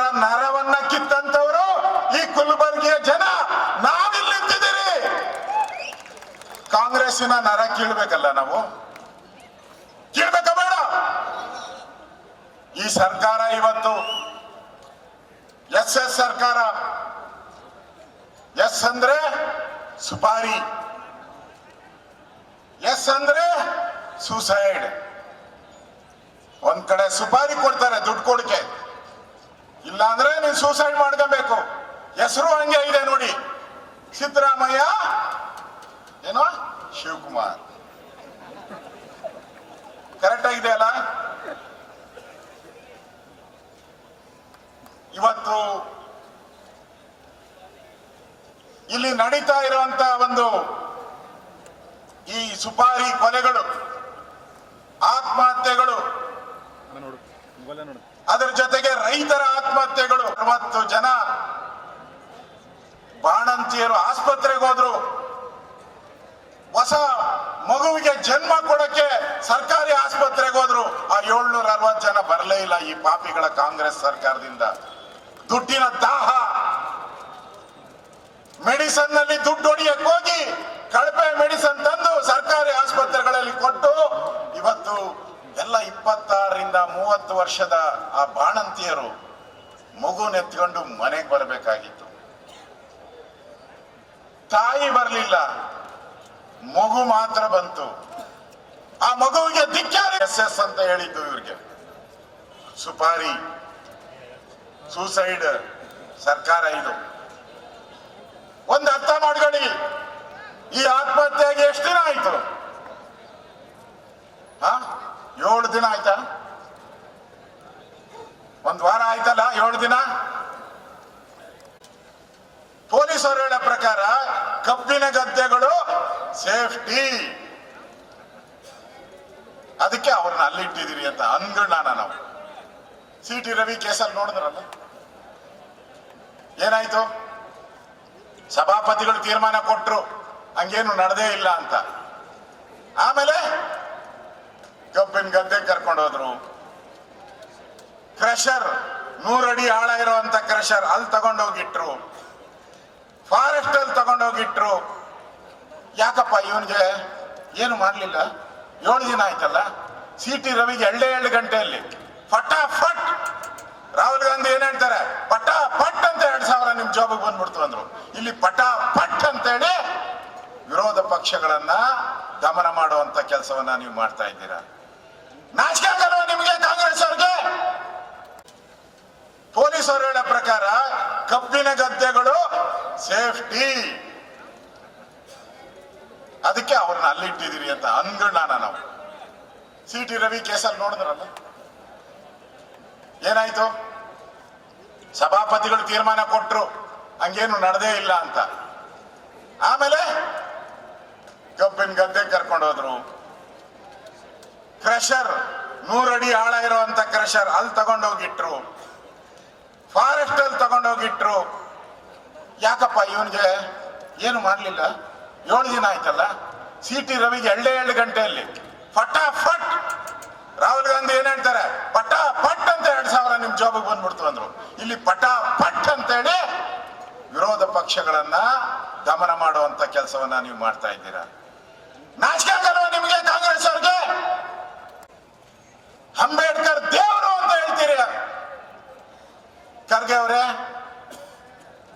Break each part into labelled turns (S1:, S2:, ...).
S1: ನರವನ್ನ ಕಿತ್ತಂತವರು ಈ ಕುಲ್ಬರ್ಗಿಯ ಜನ ನಾವಿಲ್ಲಿದ್ದೀರಿ ಕಾಂಗ್ರೆಸ್ಸಿನ ನರ ಕೀಳ್ಬೇಕಲ್ಲ ನಾವು? ಕೀಳ್ಬೇಕ ಬೇಡ. ಈ ಸರ್ಕಾರ ಇವತ್ತು ಎಸ್ ಎಸ್ ಸರ್ಕಾರ, ಎಸ್ ಅಂದ್ರೆ ಸುಪಾರಿ, ಎಸ್ ಅಂದ್ರೆ ಸೂಸೈಡ್. ಒಂದ್ ಕಡೆ ಸುಪಾರಿ ಕೊಡ್ತಾರೆ ದುಡ್ಡು ಕೊಡಕ್ಕೆ ಇಲ್ಲ ಅಂದ್ರೆ ನೀನ್ ಸೂಸೈಡ್ ಮಾಡ್ಕೋಬೇಕು. ಹೆಸರು ಹಂಗೆ ಇದೆ ನೋಡಿ. ಸಿದ್ದರಾಮಯ್ಯ, ಏನೋ? ಶಿವಕುಮಾರ್. ಕರೆಕ್ಟ್ ಆಗಿದೆ ಅಲ್ಲ? ಇವತ್ತು ಇಲ್ಲಿ ನಡೀತಾ ಇರುವಂತ ಒಂದು ಈ ಸುಪಾರಿ ಕೊಲೆಗಳು, ಆತ್ಮಹತ್ಯೆಗಳು.
S2: ನೋಡು.
S1: ಅದರ ಜೊತೆಗೆ ರೈತರ ಆತ್ಮಹತ್ಯೆಗಳು. ಅರವತ್ತು ಜನ ಬಾಣಂತಿಯರು ಆಸ್ಪತ್ರೆಗೆ ಹೋದ್ರು. ಹೊಸ ಮಗುವಿಗೆ ಜನ್ಮ ಕೊಡಕ್ಕೆ ಸರ್ಕಾರಿ ಆಸ್ಪತ್ರೆಗೆ ಹೋದ್ರು. ಆ ಏಳ್ನೂರ ಅರವತ್ತು ಜನ ಬರಲೇ ಇಲ್ಲ ಈ ಪಾಪಿಗಳ ಕಾಂಗ್ರೆಸ್ ಸರ್ಕಾರದಿಂದ. ದುಡ್ಡಿನ ದಾಹ. ಮೆಡಿಸನ್ನಲ್ಲಿ ದುಡ್ಡು ಹೊಡಿಯಕ್ ಹೋಗಿ ಕಳಪೆ ಮೆಡಿಸನ್ ತಂದು ಸರ್ಕಾರಿ ಆಸ್ಪತ್ರೆಗಳಲ್ಲಿ ಕೊಟ್ಟು ಇವತ್ತು ಎಲ್ಲ ಇಪ್ಪತ್ತಾರರಿಂದ ಮೂವತ್ತು ವರ್ಷದ ಬಾಣಂತಿಯರು ಮಗುನೆತ್ಕೊಂಡು ಮನೆಗೆ ಬರಬೇಕಾಗಿತ್ತು. ತಾಯಿ ಬರಲಿಲ್ಲ. ಮಗು ಮಾತ್ರ ಬಂತು. ಆ ಮಗುವಿಗೆ ಧಿಕ್ಕಾರ ಎಸ್ ಎಸ್ ಅಂತ ಹೇಳಿದ್ದು ಇವ್ರಿಗೆ. ಸುಪಾರಿ, ಸೂಸೈಡ್, ಸರ್ಕಾರ ಇದು. ಒಂದು ಅರ್ಥ ಮಾಡ್ಕೊಳ್ಳಿ. ಈ ಆತ್ಮಹತ್ಯೆಗೆ ಎಷ್ಟು ದಿನ ಆಯ್ತು? ಹಾ? ಏಳು ದಿನ ಆಯ್ತಾ? ಒಂದ್ ವಾರ ಆಯ್ತಲ್ಲ, ಏಳು ದಿನ? ಪೊಲೀಸರು ಹೇಳೋ ಪ್ರಕಾರ ಕಬ್ಬಿನ ಗದ್ದೆಗಳು ಸೇಫ್ಟಿ. ಅದಕ್ಕೆ ಅವ್ರನ್ನ ಅಲ್ಲಿಟ್ಟಿದ್ದೀರಿ ಅಂತ ನಾನು ನಾವು. ಸಿ ಟಿ ರವಿ ಕೇಸಲ್ಲಿ ನೋಡಿದ್ರಲ್ಲ? ಏನಾಯ್ತು? ಸಭಾಪತಿಗಳು ತೀರ್ಮಾನ ಕೊಟ್ರು, ಹಂಗೇನು ನಡೆದೇ ಇಲ್ಲ ಅಂತ. ಆಮೇಲೆ ಕಬ್ಬಿನ ಗದ್ದೆ ಕರ್ಕೊಂಡು ಹೋದ್ರು ಕ್ರಷರ್, ನೂರಡಿ ಆಳ ಇರುವಂತ ಕ್ರಷರ್ ಅಲ್ಲಿ ತಗೊಂಡೋಗಿಟ್ರು. ಫಾರೆಸ್ಟ್ ಅಲ್ಲಿ ತಗೊಂಡೋಗಿಟ್ರು. ಯಾಕಪ್ಪ ಇವನ್ಗೆ ಏನು ಮಾಡಲಿಲ್ಲ? ಏಳು ದಿನ ಆಯ್ತಲ್ಲ? ಸಿ ಟಿ ರವಿಗೆ ಎರಡೇ ಎರಡು ಗಂಟೆಯಲ್ಲಿ ಫಟಾಫಟ್ ರಾಹುಲ್ ಗಾಂಧಿ ಏನ್ ಹೇಳ್ತಾರೆ? ಪಟಾ ಪಟ್ ಅಂತ ಎರಡ್ ಸಾವಿರ ನಿಮ್ ಜಾಬಿಗೆ ಬಂದ್ಬಿಡ್ತು ಅಂದ್ರು. ಇಲ್ಲಿ ಪಟಾ ಪಟ್ ಅಂತೇಳಿ ವಿರೋಧ ಪಕ್ಷಗಳನ್ನ ದಮನ ಮಾಡುವಂತ ಕೆಲಸವನ್ನ ನೀವು ಮಾಡ್ತಾ ಇದ್ದೀರಾ ನಾಚಿಕೆ ಆಗಲ್ವಾ ನಿಮಗೆ ಕಾಂಗ್ರೆಸ್ ಅವ್ರಿಗೆ ಪೊಲೀಸರು ಹೇಳೋ ಪ್ರಕಾರ ಕಬ್ಬಿನ ಗದ್ದೆಗಳು ಸೇಫ್ಟಿ. ಅದಕ್ಕೆ ಅವ್ರನ್ನ ಅಲ್ಲಿ ಇಟ್ಟಿದ್ದೀರಿ ಅಂತ ಅಂದ್ರು ನಾವು. ಸಿ ಟಿ ರವಿ ಕೇಸಲ್ಲಿ ನೋಡಿದ್ರಲ್ಲ? ಏನಾಯ್ತು? ಸಭಾಪತಿಗಳು ತೀರ್ಮಾನ ಕೊಟ್ರು, ಹಂಗೇನು ನಡೆದೇ ಇಲ್ಲ ಅಂತ. ಆಮೇಲೆ ಕಬ್ಬಿನ ಗದ್ದೆ ಕರ್ಕೊಂಡು ಹೋದ್ರು. ಕ್ರಷರ್ ನೂರಡಿ ಆಳ ಇರುವಂತ ಕ್ರಷರ್ ಅಲ್ಲಿ ತಗೊಂಡೋಗಿಟ್ರು. ಫಾರೆಸ್ಟ್ ಅಲ್ಲಿ ತಗೊಂಡೋಗಿಟ್ರು. ಯಾಕಪ್ಪ ಇವನಿಗೆ ಏನು ಮಾಡಲಿಲ್ಲ? ಏಳು ದಿನ ಆಯ್ತಲ್ಲ? ಸಿ ಟಿ ರವಿಗೆ ಎರಡು ಎರಡು ಗಂಟೆಯಲ್ಲಿ ಫಟಾಫಟ್ ರಾಹುಲ್ ಗಾಂಧಿ ಏನ್ ಹೇಳ್ತಾರೆ? ಪಟಾ ಪಟ್ ಅಂತ ಎರಡ್ ಸಾವಿರ ನಿಮ್ ಜಾಬಿಗೆ ಬಂದ್ಬಿಡ್ತು ಅಂದ್ರು. ಇಲ್ಲಿ ಪಟಾ ಪಟ್ ಅಂತೇಳಿ ವಿರೋಧ ಪಕ್ಷಗಳನ್ನ ದಮನ ಮಾಡುವಂತ ಕೆಲಸವನ್ನ ನೀವು ಮಾಡ್ತಾ ಇದ್ದೀರಾ ನಾಚಿಕೆ ಆಗಲ್ವಾ ನಿಮಗೆ ಕಾಂಗ್ರೆಸ್ ಅವ್ರಿಗೆ ಅಂಬೇಡ್ಕರ್ ದೇವರು ಅಂತ ಹೇಳ್ತೀರಿ ಖರ್ಗೆ ಅವರೇ?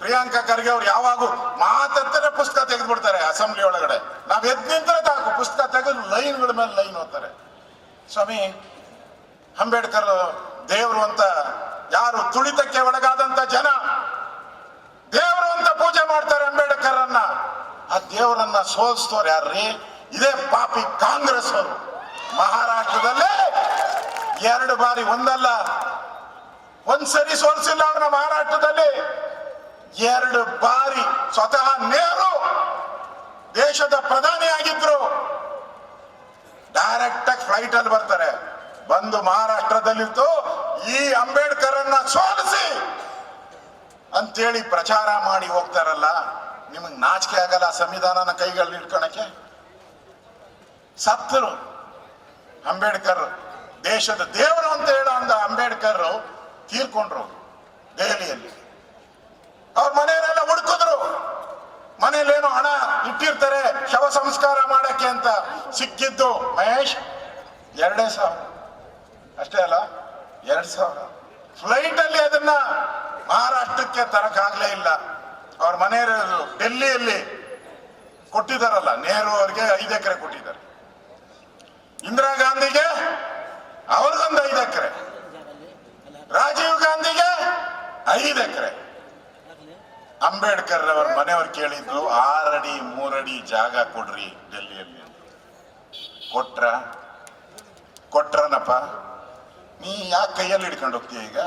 S1: ಪ್ರಿಯಾಂಕಾ ಖರ್ಗೆ ಅವ್ರು ಯಾವಾಗ ಮಾತಾಡ್ತಾರೆ ಪುಸ್ತಕ ತೆಗೆದ್ಬಿಡ್ತಾರೆ ಅಸೆಂಬ್ಲಿ ಒಳಗಡೆ. ನಾವ್ ಎದ್ ನಿಂತರೆ ಸಾಕು, ಪುಸ್ತಕ ತೆಗೆದು ಲೈನ್ಗಳ ಮೇಲೆ ಲೈನ್ ಓದ್ತಾರೆ. ಸ್ವಾಮಿ, ಅಂಬೇಡ್ಕರ್ ದೇವರು ಅಂತ ಯಾರು ತುಳಿತಕ್ಕೆ ಒಳಗಾದಂತ ಜನ, ದೇವರು ಅಂತ ಪೂಜೆ ಮಾಡ್ತಾರೆ ಅಂಬೇಡ್ಕರ್ ಅನ್ನ ಆ ದೇವರನ್ನ ಸೋಲಿಸ್ತವ್ರು ಯಾರ್ರಿ? ಇದೇ ಪಾಪಿ ಕಾಂಗ್ರೆಸ್ ಅವರು ಮಹಾರಾಷ್ಟ್ರದಲ್ಲಿ ಎರಡು ಬಾರಿ ಒಂದಲ್ಲ. ಒಂದ್ಸರಿ ಸೋಲ್ಸಿಲ್ಲ ಅವ್ರನ್ನ ಮಹಾರಾಷ್ಟ್ರದಲ್ಲಿ ಎರಡು ಬಾರಿ ಸ್ವತಃ ನೇರು ದೇಶದ ಪ್ರಧಾನಿ ಆಗಿದ್ರು. ಡೈರೆಕ್ಟ್ ಆಗಿ ಫ್ಲೈಟ್ ಅಲ್ಲಿ ಬರ್ತಾರೆ. ಬಂದು ಮಹಾರಾಷ್ಟ್ರದಲ್ಲಿತ್ತು. ಈ ಅಂಬೇಡ್ಕರ್ ಅನ್ನ ಸೋಲಿಸಿ ಅಂತೇಳಿ ಪ್ರಚಾರ ಮಾಡಿ ಹೋಗ್ತಾರಲ್ಲ, ನಿಮಗ್ ನಾಚಿಕೆ ಆಗಲ್ಲ ಸಂವಿಧಾನನ ಕೈಗಳಲ್ಲಿ ಇಟ್ಕೊಳಕ್ಕೆ ಸತ್ತರು. ಅಂಬೇಡ್ಕರ್ ದೇಶದ ದೇವರು ಅಂತ ಹೇಳೋ ಅಂದ ಅಂಬೇಡ್ಕರ್ ತೀರ್ಕೊಂಡ್ರು ದೆಹಲಿಯಲ್ಲಿ ಅವ್ರ ಮನೆಯವರೆಲ್ಲ ಹುಡುಕಿದ್ರು. ಮನೇಲೇನು ಹಣ ಇಟ್ಟಿರ್ತಾರೆ, ಶವ ಸಂಸ್ಕಾರ ಮಾಡಕ್ಕೆ ಅಂತ ಸಿಕ್ಕಿದ್ದು ಮಹೇಶ್ ಎರಡೇ ಸಾವಿರ. ಅಷ್ಟೇ ಅಲ್ಲ, ಎರಡ್ ಸಾವಿರ. ಫ್ಲೈಟ್ ಅಲ್ಲಿ ಅದನ್ನ ಮಹಾರಾಷ್ಟ್ರಕ್ಕೆ ತರಕಾಗ್ಲೇ ಇಲ್ಲ. ಅವ್ರ ಮನೆಯವರು ಡೆಲ್ಲಿಯಲ್ಲಿ ಕೊಟ್ಟಿದಾರಲ್ಲ, ನೆಹರು ಅವರಿಗೆ ಐದು ಎಕರೆ ಕೊಟ್ಟಿದ್ದಾರೆ. ಇಂದಿರಾ ಗಾಂಧಿಗೆ ಅವ್ರಿಗೊಂದು ಐದು ಎಕರೆ. ರಾಜೀವ್ ಗಾಂಧಿಗೆ ಐದು ಎಕರೆ. ಅಂಬೇಡ್ಕರ್ ಅವರ ಮನೆಯವರು ಕೇಳಿದ್ರು, ಆರಡಿ, ಮೂರಡಿ ಜಾಗ ಕೊಡ್ರಿ ಡೆಲ್ಲಿಯಲ್ಲಿ ಕೊಟ್ರ? ಕೊಟ್ರನಪ್ಪ, ನೀ ಯಾಕೆ ಕೈಯಲ್ಲಿ ಹಿಡ್ಕೊಂಡು ಹೋಗ್ತೀಯ ಈಗ?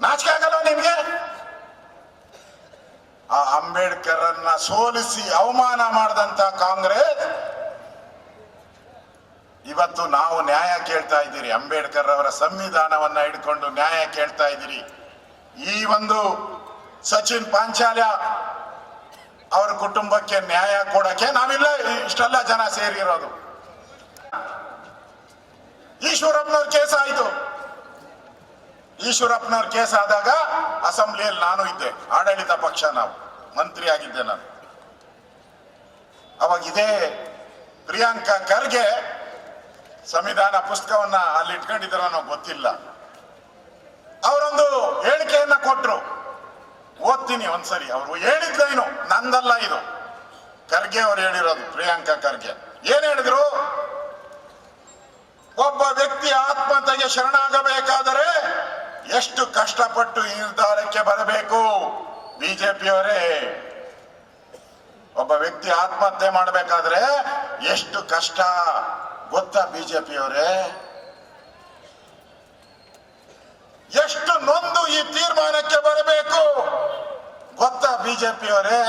S1: ನಾಚಿಕೆ ಆಗಲ್ಲ ನಿಮ್ಗೆ ಆ ಅಂಬೇಡ್ಕರ್ ಅನ್ನ ಸೋಲಿಸಿ ಅವಮಾನ ಮಾಡಿದಂತ ಕಾಂಗ್ರೆಸ್ ಇವತ್ತು ನಾವು ನ್ಯಾಯ ಕೇಳ್ತಾ ಇದ್ದೀರಿ. ಅಂಬೇಡ್ಕರ್ ಅವರ ಸಂವಿಧಾನವನ್ನ ಹಿಡ್ಕೊಂಡು ನ್ಯಾಯ ಕೇಳ್ತಾ ಇದ್ದೀರಿ. ಈ ಒಂದು ಸಚಿನ್ ಪಾಂಚಾಲ್ಯ ಅವರ ಕುಟುಂಬಕ್ಕೆ ನ್ಯಾಯ ಕೊಡಕ್ಕೆ ನಾವಿಲ್ಲ ಇಷ್ಟೆಲ್ಲ ಜನ ಸೇರಿರೋದು. ಈಶ್ವರಪ್ಪನವ್ರ ಕೇಸ್ ಆಯ್ತು. ಈಶ್ವರಪ್ಪನವ್ರ ಕೇಸ್ ಆದಾಗ ಅಸೆಂಬ್ಲಿಯಲ್ಲಿ ನಾನು ಇದ್ದೆ. ಆಡಳಿತ ಪಕ್ಷ ನಾವು. ಮಂತ್ರಿ ಆಗಿದ್ದೆ ನಾನು. ಅವಾಗ ಇದೇ ಪ್ರಿಯಾಂಕಾ ಖರ್ಗೆ ಸಂವಿಧಾನ ಪುಸ್ತಕವನ್ನ ಅಲ್ಲಿ ಇಟ್ಕೊಂಡಿದ್ದಾರ ಗೊತ್ತಿಲ್ಲ. ಅವರೊಂದು ಹೇಳಿಕೆಯನ್ನ ಕೊಟ್ರು. ಓದ್ತೀನಿ ಒಂದ್ಸರಿ ಅವರು. ಹೇಳಿದ್ದೇನು ನಂದಲ್ಲ ಇದು. ಖರ್ಗೆ ಅವರು ಹೇಳಿರೋದು, ಪ್ರಿಯಾಂಕಾ ಖರ್ಗೆ. ಏನ್ ಹೇಳಿದ್ರು? ಒಬ್ಬ ವ್ಯಕ್ತಿ ಆತ್ಮಹತ್ಯೆಗೆ ಶರಣಾಗಬೇಕಾದರೆ ಎಷ್ಟು ಕಷ್ಟಪಟ್ಟು ಈ ನಿರ್ಧಾರಕ್ಕೆ ಬರಬೇಕು? ಬಿಜೆಪಿಯವರೇ. ಒಬ್ಬ ವ್ಯಕ್ತಿ ಆತ್ಮಹತ್ಯೆ ಮಾಡಬೇಕಾದ್ರೆ ಎಷ್ಟು ಕಷ್ಟ? ಗೊತ್ತಾ ಬಿಜೆಪಿಯವರೇ? ಎಷ್ಟು ನೊಂದು ಈ ತೀರ್ಮಾನಕ್ಕೆ ಬರಬೇಕು? ಗೊತ್ತಾ ಬಿಜೆಪಿಯವರೇ?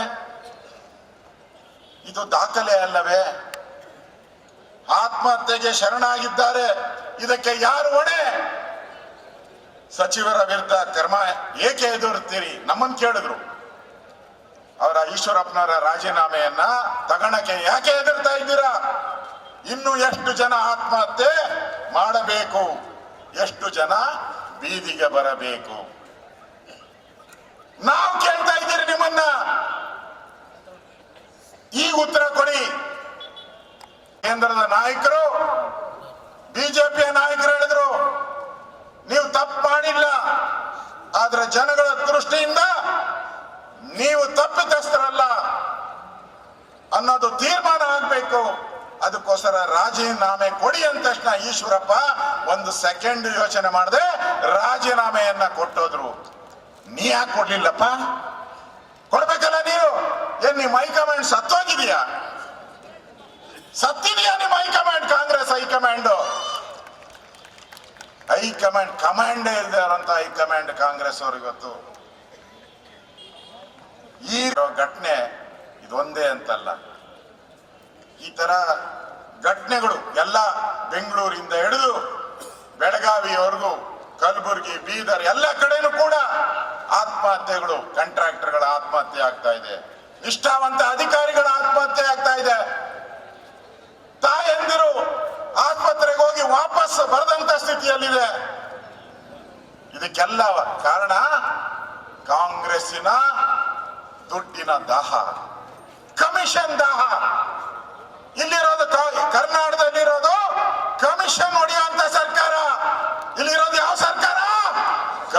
S1: ಇದು ದಾಖಲೆ ಅಲ್ಲವೇ? ಆತ್ಮಹತ್ಯೆಗೆ ಶರಣಾಗಿದ್ದಾರೆ. ಇದಕ್ಕೆ ಯಾರು ಹೊಣೆ? ಸಚಿವರ ವಿರುದ್ಧ ಕರ್ಮ ಏಕೆ ಎದುರುತ್ತೀರಿ? ನಮ್ಮನ್ ಕೇಳಿದ್ರು. ಅವರ ಈಶ್ವರಪ್ಪನವರ ರಾಜೀನಾಮೆಯನ್ನ ತಗಣಕ್ಕೆ ಯಾಕೆ ಎದುರ್ತಾ ಇದ್ದೀರಾ? ಇನ್ನು ಎಷ್ಟು ಜನ ಆತ್ಮಹತ್ಯೆ ಮಾಡಬೇಕು? ಎಷ್ಟು ಜನ ಬೀದಿಗೆ ಬರಬೇಕು? ನಾವು ಕೇಳ್ತಾ ಇದ್ದೀರಿ ನಿಮ್ಮನ್ನ. ಈ ಉತ್ತರ ಕೊಡಿ. ಕೇಂದ್ರದ ನಾಯಕರು, ಬಿಜೆಪಿಯ ನಾಯಕರು ಹೇಳಿದ್ರು, ನೀವು ತಪ್ಪು ಮಾಡಿಲ್ಲ. ಆದ್ರೆ ಜನಗಳ ದೃಷ್ಟಿಯಿಂದ ನೀವು ತಪ್ಪಿತಸ್ಥರಲ್ಲ ಅನ್ನೋದು ತೀರ್ಮಾನ ಆಗ್ಬೇಕು. ಅದಕ್ಕೋಸ್ಕರ ರಾಜೀನಾಮೆ ಕೊಡಿ ಅಂದ ತಕ್ಷಣ ಈಶ್ವರಪ್ಪ ಒಂದು ಸೆಕೆಂಡ್ ಯೋಚನೆ ಮಾಡದೆ, ರಾಜೀನಾಮೆಯನ್ನ ಕೊಟ್ಟೋದ್ರು. ನೀ ಯಾಕೆ ಕೊಡ್ಲಿಲ್ಲಪ್ಪ? ಕೊಡ್ಬೇಕಲ್ಲ ನೀವು ಏನ್ ನಿಮ್ಮ ಹೈಕಮಾಂಡ್ ಸತ್ತೋಗಿದೀಯಾ? ಸತ್ತಿದೆಯಾ ನಿಮ್ಮ high command? Congress high command. High command ಕಮಾಂಡೇ ಇರೋಂತ ಹೈಕಮಾಂಡ್ ಕಾಂಗ್ರೆಸ್ ಅವರು ಇವತ್ತು ಈ ಘಟನೆ ಇದೊಂದೇ ಅಂತಲ್ಲ. ಈ ತರ ಘಟನೆಗಳು ಎಲ್ಲ ಬೆಂಗಳೂರಿಂದ ಹಿಡಿದು ಬೆಳಗಾವಿಯವರೆಗೂ, ಕಲಬುರಗಿ, ಬೀದರ್ ಎಲ್ಲ ಕಡೆನೂ ಕೂಡ ಆತ್ಮಹತ್ಯೆಗಳು ಕಾಂಟ್ರಾಕ್ಟರ್ಗಳ ಆತ್ಮಹತ್ಯೆ ಆಗ್ತಾ ಇದೆ. ನಿಷ್ಠಾವಂತ ಅಧಿಕಾರಿಗಳ ಆತ್ಮಹತ್ಯೆ ಆಗ್ತಾ ಇದೆ. ತಾಯಂದಿರು ಆಸ್ಪತ್ರೆಗೆ ಹೋಗಿ ವಾಪಸ್ ಬರದಂತ ಸ್ಥಿತಿಯಲ್ಲಿದೆ. ಇದಕ್ಕೆಲ್ಲ ಕಾರಣ ಕಾಂಗ್ರೆಸ್ಸಿನ ದುಡ್ಡಿನ ದಾಹ, ಕಮಿಷನ್ ದಾಹ ಇಲ್ಲಿರೋದು ಕ- ಕರ್ನಾಟಕದಲ್ಲಿರೋದು ಕಮಿಷನ್ ಹೊಡೆಯುವಂತ ಸರ್ಕಾರ ಇಲ್ಲಿರೋದು ಯಾವ ಸರ್ಕಾರ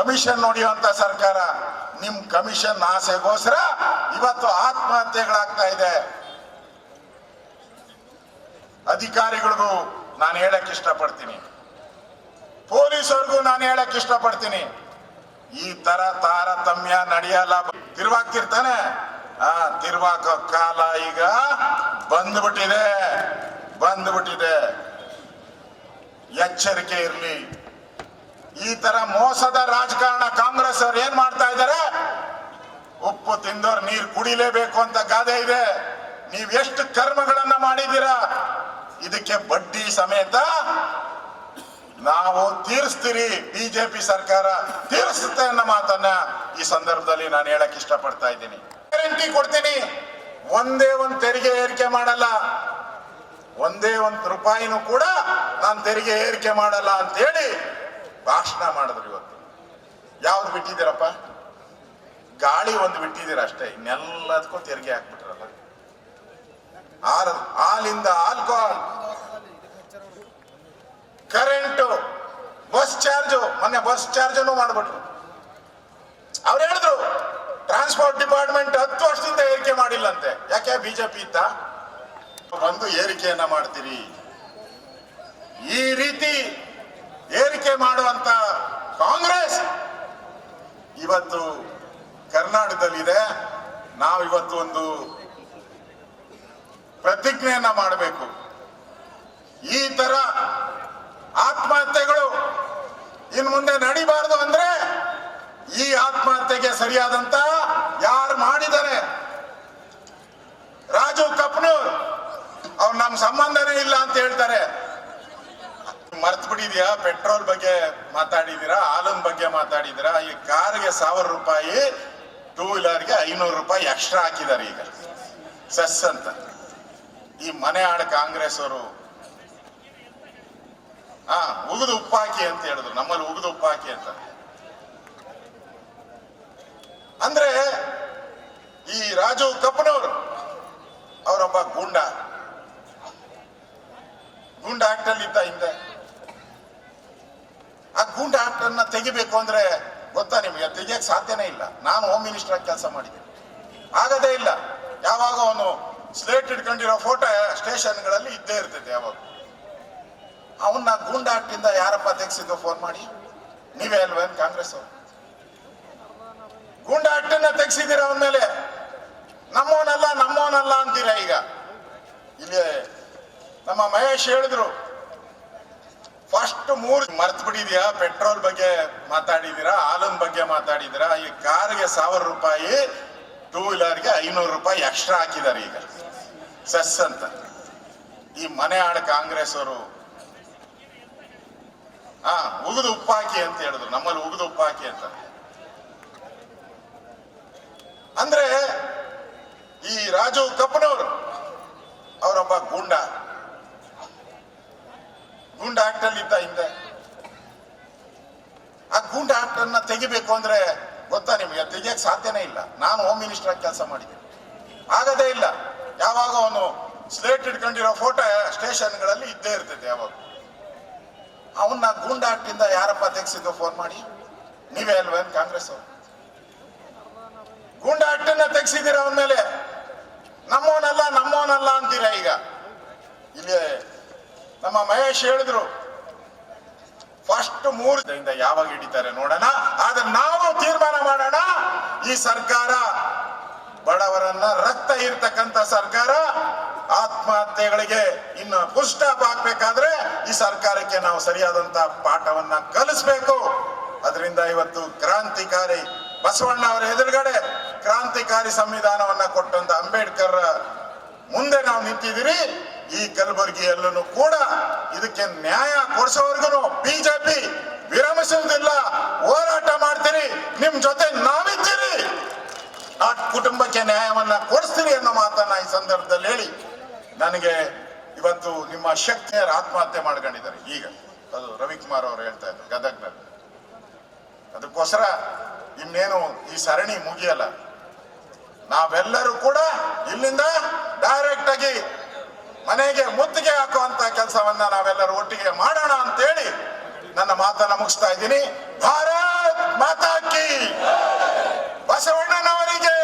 S1: ಕಮಿಷನ್ ಹೊಡೆಯುವಂತ ಸರ್ಕಾರ. ನಿಮ್ ಕಮಿಷನ್ ಆಸೆಗೋಸ್ಕರ ಇವತ್ತು ಆತ್ಮಹತ್ಯೆಗಳಾಗ್ತಾ ಇದೆ. ಅಧಿಕಾರಿಗಳಿಗೂ ನಾನು ಹೇಳಕ್ ಇಷ್ಟಪಡ್ತೀನಿ. ಪೊಲೀಸರಿಗೂ ನಾನು ಹೇಳಕ್ ಇಷ್ಟಪಡ್ತೀನಿ. ಈ ತರ ತಾರತಮ್ಯ ನಡೆಯಲ್ಲ ತಿರುವಾಗ್ತಿರ್ತಾನೆ ಆ, ತಿರ್ವಾಕ ಕಾಲ ಈಗ ಬಂದ್ಬಿಟ್ಟಿದೆ. ಬಂದ್ಬಿಟ್ಟಿದೆ. ಎಚ್ಚರಿಕೆ ಇರಲಿ. ಈ ತರ ಮೋಸದ ರಾಜಕಾರಣ ಕಾಂಗ್ರೆಸ್ ಅವ್ರು ಏನ್ ಮಾಡ್ತಾ ಇದ್ದಾರೆ? ಉಪ್ಪು ತಿಂದವ್ರು ನೀರು ಕುಡಿಲೇಬೇಕು ಅಂತ ಗಾದೆ ಇದೆ. ನೀವ್ ಎಷ್ಟು ಕರ್ಮಗಳನ್ನ ಮಾಡಿದ್ದೀರಾ? ಇದಕ್ಕೆ ಬಡ್ಡಿ ಸಮೇತ ನಾವು ತೀರಿಸ್ತೀರಿ. ಬಿಜೆಪಿ ಸರ್ಕಾರ ತೀರಿಸುತ್ತೆ ಅನ್ನೋ ಮಾತನ್ನ ಈ ಸಂದರ್ಭದಲ್ಲಿ ನಾನು ಹೇಳಕ್ ಇಷ್ಟಪಡ್ತಾ ಇದ್ದೀನಿ. ಗ್ಯಾರಂಟಿ ಕೊಡ್ತೀನಿ. ಒಂದೇ ಒಂದು ತೆರಿಗೆ ಏರಿಕೆ ಮಾಡಲ್ಲ. ಒಂದೇ ಒಂದು ರೂಪಾಯಿನೂ ಕೂಡ ನಾನು ತೆರಿಗೆ ಏರಿಕೆ ಮಾಡಲ್ಲ ಅಂತ ಹೇಳಿ ಭಾಷಣ ಮಾಡಿದ್ರು ಇವತ್ತು. ಯಾವ್ದು ಬಿಟ್ಟಿದ್ದೀರಪ್ಪ? ಗಾಳಿ ಒಂದು ಬಿಟ್ಟಿದ್ದೀರ ಅಷ್ಟೇ, ಇನ್ನೆಲ್ಲದಕ್ಕೂ ತೆರಿಗೆ ಹಾಕ್ಬಿಟ್ರಲ್ಲ. ಹಾಲು ಹಾಲಿಂದ ಆಲ್ಕೋಹಾಲ್ ಕರೆಂಟು ಬಸ್ ಚಾರ್ಜು ಮೊನ್ನೆ ಬಸ್ ಚಾರ್ಜನ್ನು ಮಾಡ್ಬಿಟ್ರು. ಅವ್ರು ಹೇಳಿದ್ರು ಟ್ರಾನ್ಸ್ಪೋರ್ಟ್ ಡಿಪಾರ್ಟ್ಮೆಂಟ್ ಹತ್ತು ವರ್ಷದಿಂದ ಏರಿಕೆ ಮಾಡಿಲ್ಲಂತೆ. ಯಾಕೆ ಬಿಜೆಪಿ ಇತ್ತ? ಬಂದು ಏರಿಕೆಯನ್ನ ಮಾಡ್ತೀರಿ. ಈ ರೀತಿ ಏರಿಕೆ ಮಾಡುವಂತ ಕಾಂಗ್ರೆಸ್ ಇವತ್ತು ಕರ್ನಾಟಕದಲ್ಲಿದೆ. ನಾವು ಇವತ್ತು ಒಂದು ಪ್ರತಿಜ್ಞೆಯನ್ನ ಮಾಡಬೇಕು. ಈ ತರ ಆತ್ಮಹತ್ಯೆಗಳು ಇನ್ ಮುಂದೆ ನಡಿಬಾರದು ಅಂದ್ರೆ ಈ ಆತ್ಮಹತ್ಯೆಗೆ ಸರಿಯಾದಂತ ಯಾರು ಮಾಡಿದ್ದಾರೆ? ರಾಜು ಕಪ್ನೂರ್, ಅವ್ರು ನಮ್ ಸಂಬಂಧನೇ ಇಲ್ಲ ಅಂತ ಹೇಳ್ತಾರೆ. ಮರ್ತ್ ಬಿಟ್ಟಿದ್ಯಾ ಪೆಟ್ರೋಲ್ ಬಗ್ಗೆ ಮಾತಾಡಿದೀರಾ ಹಾಲಿನ ಬಗ್ಗೆ ಮಾತಾಡಿದೀರಾ ಈ ಕಾರ್ಗೆ ಸಾವಿರ ರೂಪಾಯಿ, ಟೂ ವೀಲರ್ಗೆ ಐನೂರು ರೂಪಾಯಿ ಎಕ್ಸ್ಟ್ರಾ ಹಾಕಿದ್ದಾರೆ ಈಗ. ಸೆಸ್ ಅಂತ. ಈ ಮನೆ ಆಡ ಕಾಂಗ್ರೆಸ್ ಅವರು ಹಾ, ಉಗಿದು ಉಪ್ಪಾಕಿ ಅಂತ ಹೇಳಿದ್ರು. ನಮ್ಮಲ್ಲಿ ಉಗಿದು ಉಪ್ಪಾಕಿ ಅಂತ. ಅಂದ್ರೆ, ಈ ರಾಜು ಕಪ್ಪನವರು, ಅವರೊಬ್ಬ ಗೂಂಡ. ಗುಂಡ ಆಕ್ಟಲ್ಲಿ ಇದ್ದ ಹಿಂದೆ. ಆ ಗೂಂಡ ಆಕ್ಟ್ ಅನ್ನ ತೆಗಿಬೇಕು ಅಂದ್ರೆ ಗೊತ್ತಾ ನಿಮಗೆ? ತೆಗಿಯಕ್ ಸಾಧ್ಯನೇ ಇಲ್ಲ. ನಾನು ಹೋಮ್ ಮಿನಿಸ್ಟರ್ ಆಗಿ ಕೆಲಸ ಮಾಡಿದೆ ಆಗದೇ ಇಲ್ಲ. ಯಾವಾಗ ಅವನು ಸ್ಲೇಟ್ ಇಟ್ಕೊಂಡಿರೋ ಫೋಟೋ ಸ್ಟೇಷನ್ಗಳಲ್ಲಿ ಇದ್ದೇ ಇರ್ತೈತೆ ಯಾವಾಗ. ಅವನ್ನ ಗೂಂಡ ಆಕ್ಟ್ ಇಂದ ಯಾರಪ್ಪ ತೆಗೆಸಿದ್ದು ಫೋನ್ ಮಾಡಿ? ನೀವೇ ಅಲ್ವೇನ್ ಕಾಂಗ್ರೆಸ್ ಅವರು? ಗೂಂಡ ಆಕ್ಟ್ ಅನ್ನ ತೆಗ್ಸಿದ್ದೀರ ಅವನ ಮೇಲೆ? ನಮ್ಮವನಲ್ಲ ನಮ್ಮವನಲ್ಲ ಅಂತೀರ ಈಗ? ಇಲ್ಲಿ ನಮ್ಮ ಮಹೇಶ್ ಹೇಳಿದ್ರು ಫಸ್ಟ್ ಮೂರು ಮರ್ತ್ ಬಿಟ್ಟಿದ್ಯಾ? ಪೆಟ್ರೋಲ್ ಬಗ್ಗೆ ಮಾತಾಡಿದೀರಾ? ಹಾಲಿನ ಬಗ್ಗೆ ಮಾತಾಡಿದೀರಾ? ಈ ಕಾರ್ಗೆ ಸಾವಿರ ರೂಪಾಯಿ ಟೂ ವೀಲರ್ಗೆ ಐನೂರು ರೂಪಾಯಿ ಎಕ್ಸ್ಟ್ರಾ ಹಾಕಿದ್ದಾರೆ ಈಗ. ಸೆಸ್ ಅಂತ. ಈ ಮನೆ ಆಡ ಕಾಂಗ್ರೆಸ್ ಅವರು. ಹಾ, ಉಗಿದು ಉಪ್ಪಾಕಿ ಅಂತ ಹೇಳಿದ್ರು. ನಮ್ಮಲ್ಲಿ ಉಗಿದು ಉಪ್ಪಾಕಿ ಅಂತ. ಅಂದ್ರೆ ಈ ರಾಜು ಕಪ್ಪನವರು, ಅವರೊಬ್ಬ ಗೂಂಡ. ಇದ್ದ ಹಿಂದೆ. ಆ ಗೂಂಡ ಆಕ್ಟ್ ಅನ್ನ ತೆಗಿಬೇಕು ಅಂದ್ರೆ ಗೊತ್ತಾ ನಿಮಗೆ? ತೆಗಿಯಕ್ ಸಾಧ್ಯನೇ ಇಲ್ಲ. ನಾನು ಹೋಮ್ ಮಿನಿಸ್ಟರ್ ಆಗಿ ಕೆಲಸ ಮಾಡಿದ್ದೆ ಆಗದೇ ಇಲ್ಲ. ಯಾವಾಗ ಅವನು ಸ್ಲೇಟ್ ಇಟ್ಕೊಂಡಿರೋ ಫೋಟೋ ಸ್ಟೇಷನ್ಗಳಲ್ಲಿ ಇದ್ದೇ ಇರ್ತೈತೆ ಯಾವಾಗ. ಅವನ್ನ ಗೂಂಡ ಆಕ್ಟ್ ಇಂದ ಯಾರಪ್ಪ ತೆಗ್ಸಿದ್ದು ಫೋನ್ ಮಾಡಿ? ನೀವೇ ಅಲ್ವೇನ್ ಕಾಂಗ್ರೆಸ್ ಅವರು? ಗೂಂಡ ಆಕ್ಟ್ ಅನ್ನ ತೆಗ್ಸಿದ್ದೀರ ಅವನ ಮೇಲೆ? ನಮ್ಮವನಲ್ಲ ನಮ್ಮವನಲ್ಲ ಅಂತೀರ ಈಗ? ಇಲ್ಲಿ ನಮ್ಮ ಮಹೇಶ್ ಹೇಳಿದ್ರು ಫಸ್ಟ್ ದಿನದಿಂದ ಯಾವಾಗ ಹಿಡಿತಾರೆ ನೋಡೋಣ. ಆದ್ರೆ ನಾವು ತೀರ್ಮಾನ ಮಾಡೋಣ. ಈ ಸರ್ಕಾರ ಬಡವರನ್ನ ರಕ್ತ ಇರ್ತಕ್ಕಂಥ ಸರ್ಕಾರ ಆತ್ಮಹತ್ಯೆಗಳಿಗೆ ಇನ್ನು ಪುಷ್ಟ ಹಾಕ್ಬೇಕಾದ್ರೆ ಈ ಸರ್ಕಾರಕ್ಕೆ ನಾವು ಸರಿಯಾದಂತ ಪಾಠವನ್ನ ಕಲಿಸ್ಬೇಕು. ಅದರಿಂದ ಇವತ್ತು ಕ್ರಾಂತಿಕಾರಿ ಬಸವಣ್ಣ ಅವರ ಎದುರುಗಡೆ ಕ್ರಾಂತಿಕಾರಿ ಸಂವಿಧಾನವನ್ನ ಕೊಟ್ಟಂತ ಅಂಬೇಡ್ಕರ್ ಮುಂದೆ ನಾವು ನಿಂತಿದ್ದೀರಿ. ಈ ಕಲಬುರಗಿಯಲ್ಲೂ ಕೂಡ ಇದಕ್ಕೆ ನ್ಯಾಯ ಕೊಡಿಸೋವರೆಗೂ ಬಿಜೆಪಿ ವಿರಮಿಸುವುದಿಲ್ಲ. ಹೋರಾಟ ಮಾಡ್ತೀರಿ. ನಿಮ್ ಜೊತೆ ನಾವಿದ್ದೀರಿ. ಆ ಕುಟುಂಬಕ್ಕೆ ನ್ಯಾಯವನ್ನ ಕೊಡಿಸ್ತೀರಿ ಅನ್ನೋ ಮಾತನ್ನ ಈ ಸಂದರ್ಭದಲ್ಲಿ ಹೇಳಿ ನನಗೆ ಇವತ್ತು ನಿಮ್ಮ ಶಕ್ತಿಯರು ಆತ್ಮಹತ್ಯೆ ಮಾಡ್ಕೊಂಡಿದ್ದಾರೆ. ಈಗ ಅದು ರವಿಕುಮಾರ್ ಅವರು ಹೇಳ್ತಾ ಇದ್ರು ಗದಗ್ನಲ್ಲಿ. ಅದಕ್ಕೋಸ್ಕರ ಇನ್ನೇನು ಈ ಸರಣಿ ಮುಗಿಯಲ್ಲ. ನಾವೆಲ್ಲರೂ ಕೂಡ ಇಲ್ಲಿಂದ ಡೈರೆಕ್ಟ್ ಆಗಿ ಮನೆಗೆ ಮುತ್ತಿಗೆ ಹಾಕುವಂತ ಕೆಲಸವನ್ನ ನಾವೆಲ್ಲರೂ ಒಟ್ಟಿಗೆ ಮಾಡೋಣ ಅಂತ ಹೇಳಿ ನನ್ನ ಮಾತನ್ನ ಮುಗಿಸ್ತಾ ಇದ್ದೀನಿ. ಭಾರತ್ ಮಾತಾಕಿ ಬಸವಣ್ಣನವರಿಗೆ